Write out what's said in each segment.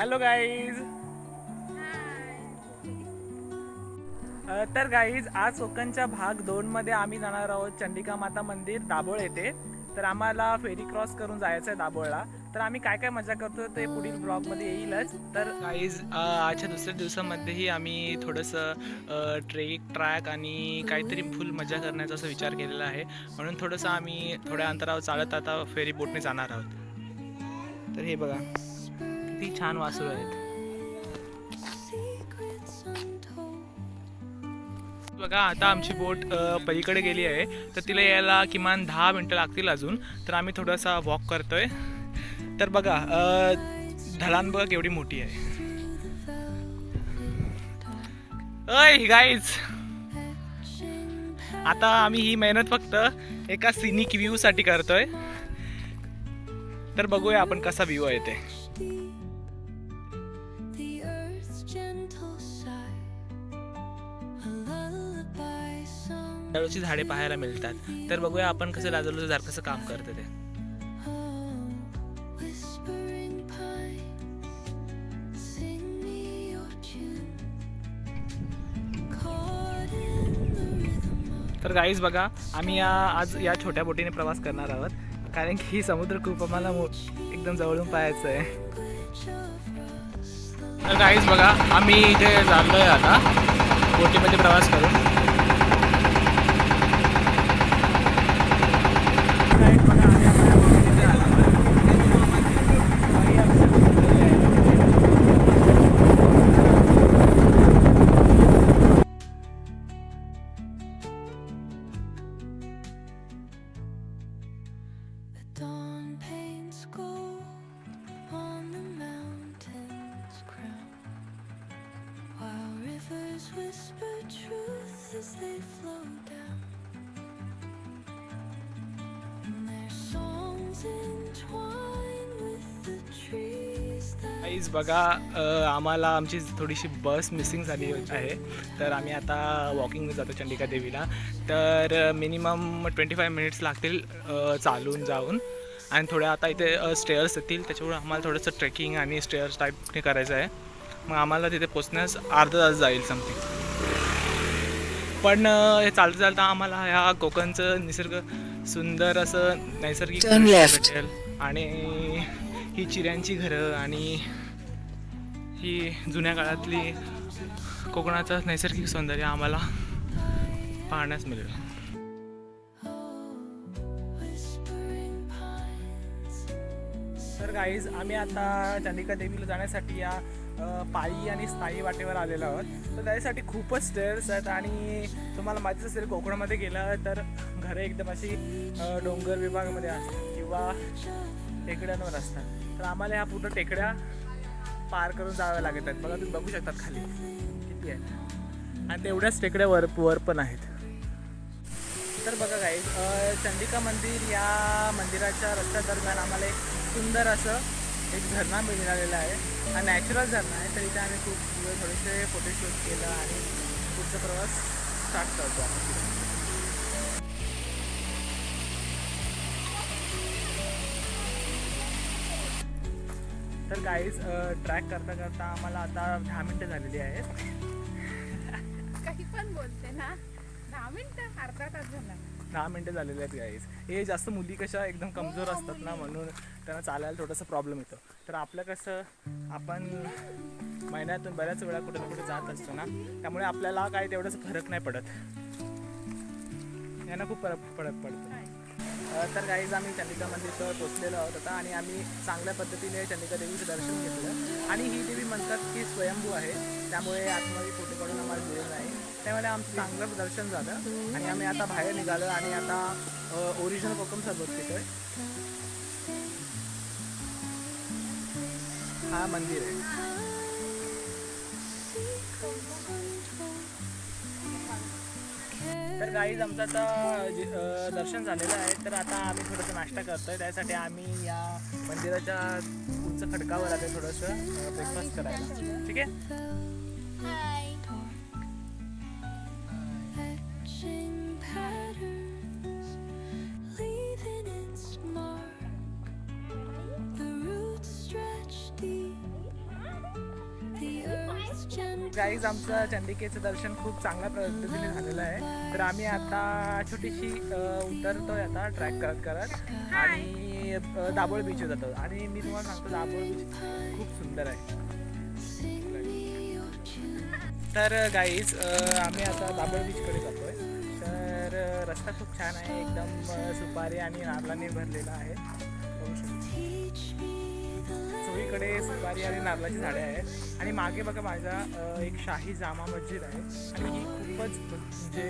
Hello guys तर guys आज कोकणच्या भाग दोन मध्ये आम्ही जाणार आहोत चंडिका माता मंदिर दाभोळ येथे. तर आम्हाला फेरी क्रॉस करून जायचं आहे दाभोळला. तर आम्ही काय काय मजा करतो ते पुढील ब्लॉगमध्ये येईलच. तर गाईज आजच्या दुसऱ्या दिवसामध्येही आम्ही थोडंसं ट्रेक ट्रॅक आणि काहीतरी फुल मजा करण्याचा असा विचार केलेला आहे. म्हणून थोडंसं आम्ही थोड्या अंतरावर चालत आता फेरी बोटने जाणार आहोत. तर हे बघा. किती छान वासरू आहेत. बघा आता आमची बोट पलीकडे गेली आहे. तर तिला यायला किमान दहा मिनटं लागतील अजून. तर आम्ही थोडासा वॉक करतोय. तर बघा अ, ढलान बघा केवढी मोठी आहे. अय गाईज आता आम्ही ही मेहनत फक्त एका सिनिक व्ह्यू साठी करतोय. तर बघूया आपण कसा व्ह्यू आहे ते. लाजलूची झाडे पाहायला मिळतात. तर बघूया आपण कसं लाजलूचं झाड कसं काम करतं ते. Oh, तर गाईज बघा आम्ही या आज या छोट्या बोटीने प्रवास करणार आहोत. कारण की ही समुद्र खूप आम्हाला एकदम जवळून पाहायचं आहे. तर काहीच बघा आम्ही इथे चाललोय आता. बोटीमध्ये प्रवास करून. Rivers whisper truth as they flow down. And their songs entwine with the trees that guys बघा अ, आम्हाला आमची थोडीशी बस मिसिंग झाली आहे. तर आम्ही आता वॉकिंग जातो चंडिका देवीला. तर मिनिमम ट्वेंटी फाय मिनिट्स लागतील अ, चालून जाऊन. आणि थोड्या आता इथे स्टेअर्स येतील. त्याच्यामुळे आम्हाला थोडंसं ट्रेकिंग आणि स्टेअर्स टाईपने करायचं आहे. मग आम्हाला तिथे पोचण्यास अर्धा तास जाईल समथिंग पण हे चालतं चालतं आम्हाला ह्या कोकणचं निसर्ग सुंदर असं नैसर्गिक. भेटेल आणि ही चिऱ्यांची घरं आणि ही जुन्या काळातली कोकणाचं नैसर्गिक सौंदर्य आम्हाला पाहण्यास मिळेल. तर गाईज आम्ही आता चंडिका देवीला जाण्यासाठी या पायी आणि स्थायी वाटेवर आलेलो आहोत. तर त्याच्यासाठी खूपच स्टेअर्स आहेत आणि तुम्हाला माहितीच असेल कोकणामध्ये गेलं तर घरं एकदम अशी डोंगर विभागामध्ये असतात किंवा टेकड्यांवर असतात. तर आम्हाला ह्या पूर्ण टेकड्या पार करून जाव्या लागत आहेत. बघा तुम्ही बघू शकतात खाली. किती आहेत. आणि तेवढ्याच टेकड्या वर वर पण आहेत. तर बघा काही चंडिका मंदिर या मंदिराच्या रस्त्या दरम्यान आम्हाला एक सुंदर असं एक झरणा मिळालेला आहे. हा नॅचरल झरणा आहे. तर इथे आम्ही खूप थोडेसे फोटोशूट केलं आणि पुढचा प्रवास स्टार्ट करतो आम्ही. तर गाईज ट्रॅक करता करता आम्हाला आता दहा मिनटं झालेली आहेत. काही पण बोलते ना. दहा मिनिटं अर्धा तास झाला. दहा मिनटं झालेले आहेत गाईज हे जास्त मुली कशा एकदम कमजोर असतात ना म्हणून त्यांना चालायला थोडासा प्रॉब्लेम येतो. तर आपलं कसं आपण महिन्यातून बऱ्याच वेळा कुठे ना कुठे जात असतो ना त्यामुळे आपल्याला काही तेवढंच फरक नाही पडत. यांना खूप फरक फरक पडतो. तर काहीच आम्ही चंडिका मंदिरजवळ पोचलेलो आहोत आता आणि आम्ही चांगल्या पद्धतीने चंडिका देवीचं दर्शन घेतलं. आणि ही देवी म्हणतात की स्वयंभू आहे त्यामुळे आतमध्ये कुठेकडून आम्हाला मिळेल नाही. त्यामुळे आमचं चांगलं दर्शन झालं आणि आम्ही आता बाहेर निघालो आणि आता ओरिजिनल कोकम सरबत घेतोय हा मंदिर आहे. तर गाईज आमचं आता दर्शन झालेलं आहे. तर आता आम्ही थोडंसं नाश्ता करतोय. त्यासाठी आम्ही या मंदिराच्या उंच खडकावर आले थोडंसं. ब्रेकफास्ट करायला. ठीक आहे? गाईज आमचं चंदिकेचं दर्शन खूप चांगल्या पद्धतीने झालेलं आहे. तर आम्ही आता छोटीशी उतरतोय आता ट्रॅक करत करत. आणि दाबोळ दाभोळ बीचवर जातो. आणि मी तुम्हाला सांगतो दाबोळ बीच खूप सुंदर आहे. तर गाईज आम्ही आता दाभोळ बीचकडे जातोय. तर रस्ता खूप छान आहे. एकदम सुपारी आणि नारळाने भरलेला आहे. बघू चोहीकडे सुपारी आणि नारळाची झाडे आहेत. आणि मागे बघा माझा एक शाही जामा मस्जिद आहे. आणि ही खूपच म्हणजे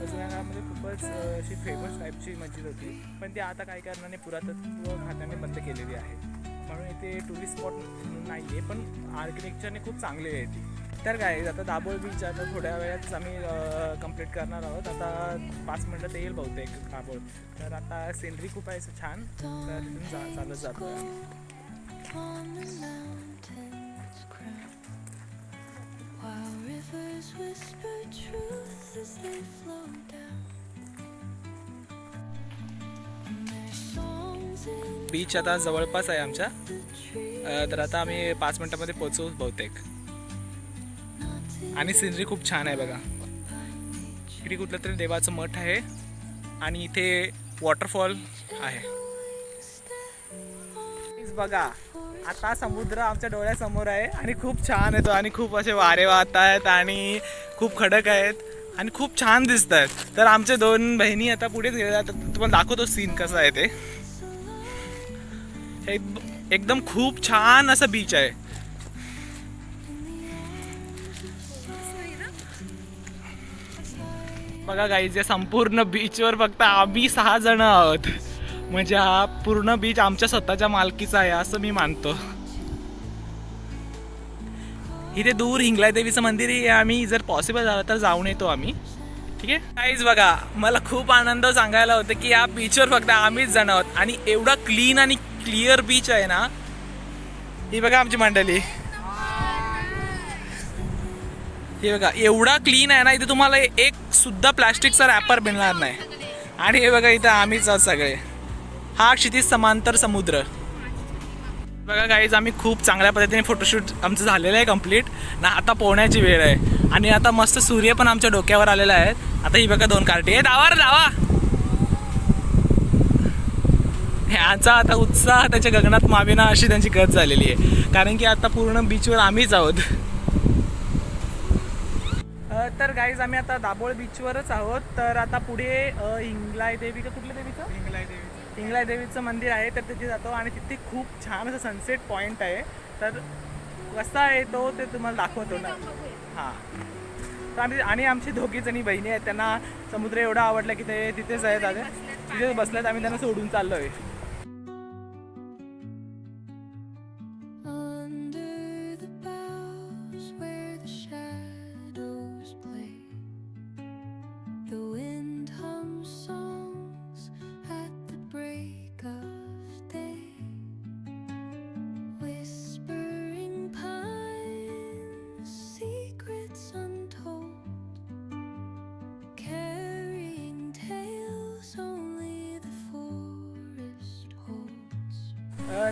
जुन्या काळामध्ये खूपच अशी फेमस टाईपची मस्जिद होती. पण ती आता काही कारणाने पुरातत्व खात्याने बंद केलेली आहे. म्हणून इथे टुरिस्ट स्पॉट नाही आहे पण आर्किटेक्चरने खूप चांगली आहे ती. तर काय आता दाभोळ बीच आता थोड्या वेळातच आम्ही कंप्लीट करणार आहोत. आता पाच मिनटात येईल बहुतेक दाबोळ तर आता सिनरी खूप आहे छान. तर तिथून जा चालत जातो बीच आता जवळपास आहे आमच्या. तर आता आम्ही पाच मिनटामध्ये पोहोचू बहुतेक. आणि सिनरी खूप छान आहे बघा. इकडे कुठलं तरी देवाचं मठ आहे आणि इथे वॉटरफॉल आहे. बघा आता समुद्र आमच्या डोळ्यासमोर आहे आणि खूप छान येतो आणि खूप असे वारे वाहत आहेत आणि खूप खडक आहेत आणि खूप छान दिसत आहेत. तर आमच्या दोन बहिणी आता पुढेच गेल्या आता तुम्हाला दाखवतो सीन कसं आहे ते. एक- एकदम खूप छान असं बीच आहे. बघा गाईज या संपूर्ण बीचवर फक्त आम्ही सहा जण आहोत. म्हणजे हा पूर्ण बीच आमच्या स्वतःच्या मालकीचा आहे असं मी मानतो. इथे दूर हिंगलाय देवीचं मंदिर हे आम्ही जर पॉसिबल झालं तर जाऊन येतो आम्ही. ठीक आहे? काहीच बघा मला खूप आनंद सांगायला होतं की या बीचवर फक्त आम्हीच जण आहोत. आणि एवढा क्लीन आणि क्लिअर बीच आहे ना ही बघा आमची मंडळी. हे बघा एवढा क्लीन आहे ना इथे तुम्हाला एक सुद्धा प्लॅस्टिकचा रॅपर मिळणार नाही. आणि हे बघा इथं आम्हीच आहोत सगळे. हा क्षितिज समांतर समुद्र. बघा गाईज आम्ही खूप चांगल्या पद्धतीने फोटोशूट आमचं झालेलं आहे कंप्लीट ना आता पोहण्याची वेळ आहे. आणि आता मस्त सूर्य पण आमच्या डोक्यावर आलेला आहे. आता ही बघा दोन कार्टी. आहे दावा दावा ह्याचा आता उत्साह त्याच्या गगनात मावेना अशी त्यांची गत झालेली आहे. कारण की आता पूर्ण बीचवर आम्हीच आहोत. तर गाईज आम्ही आता दाभोळ बीचवरच आहोत. तर आता पुढे हिंगलाय देवी का? कुठल्या देवीचं? हिंगलाय देवी. हिंगलाय देवीचं मंदिर आहे तर तिथे जातो आणि तिथे खूप छान असं सनसेट पॉईंट आहे. तर कसा आहे तो ते तुम्हाला दाखवतो ना. हां. तर आम्ही आणि आमची दोघी जणी बहिणी आहेत त्यांना समुद्र एवढा आवडला की ते तिथेच आहेत आता तिथेच बसल्यात आम्ही त्यांना सोडून चाललो आहे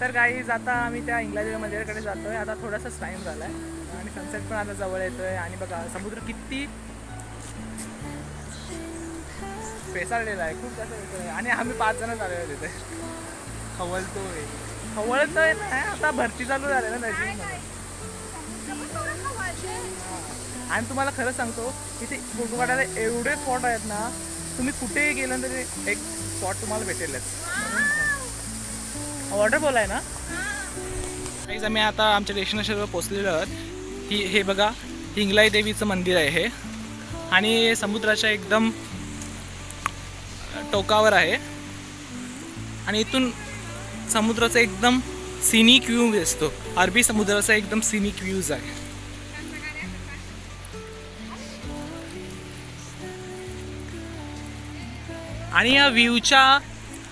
तर गाईज आता आम्ही त्या इंग्लंड मंदिराकडे जातोय. आता थोडासाच टाइम झालाय. आणि सनसेट पण आता जवळ येतोय. आणि बघा समुद्र किती पेसाळलेला आहे. खूप जास्त येतोय आणि आम्ही पाच जण झाले आहे तिथे. खवळतोय. खवळतोय ना आता भरती चालू झाली ना त्याची. आणि तुम्हाला खरं सांगतो इथे फोटो काढायला एवढे स्पॉट आहेत ना तुम्ही कुठेही गेलं तरी एक स्पॉट तुम्हाला भेटेलच. वॉटरफॉल आहे ना? काहीच आम्ही आता आमच्या डेस्टिनेशनवर पोचलेलो आहोत. ही हे बघा हिंगलाई देवीचं मंदिर आहे हे. आणि समुद्राच्या एकदम टोकावर आहे. आणि इथून समुद्राचा एकदम सिनिक व्ह्यू दिसतो. अरबी समुद्राचा एकदम सिनिक व्ह्यूज आहे. आणि या व्ह्यूच्या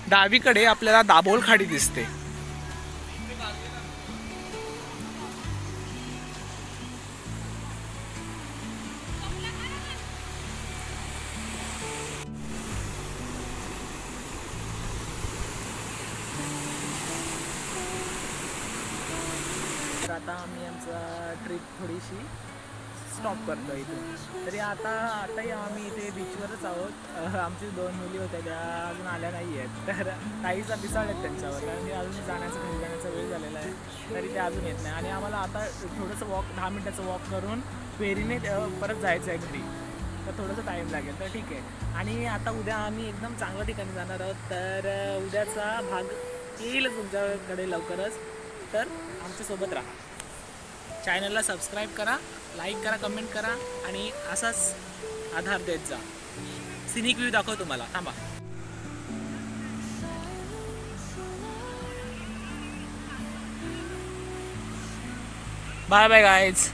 डावीकडे आपल्याला दाभोळ खाडी दिसते. तर आता आम्ही आमचा ट्रिप थोडीशी स्टॉप करतो इथे. तरी आता आताही आम्ही इथे बीचवरच आहोत. आमची दोन मुली होत्या त्या अजून आल्या नाही आहेत. तर काहीचा दिसाळ आहेत त्यांच्यावर. कारण की अजून जाण्याचा घरी जाण्याचा वेळ झालेला आहे. तरी ते अजून येत नाही. आणि आम्हाला आता थोडंसं वॉक दहा मिनटाचं वॉक करून फेरीने परत जायचं आहे घरी. तर थोडंसं टाईम लागेल. तर ठीक आहे. आणि आता उद्या आम्ही एकदम चांगल्या ठिकाणी जाणार आहोत. तर उद्याचा भाग येईल तुमच्याकडे लवकरच. तर आमच्यासोबत राहा. चॅनलला सबस्क्राईब करा लाईक करा कमेंट करा आणि असाच आधार देत जा. सिनिक व्ह्यू दाखव तुम्हाला थांबा. Bye bye guys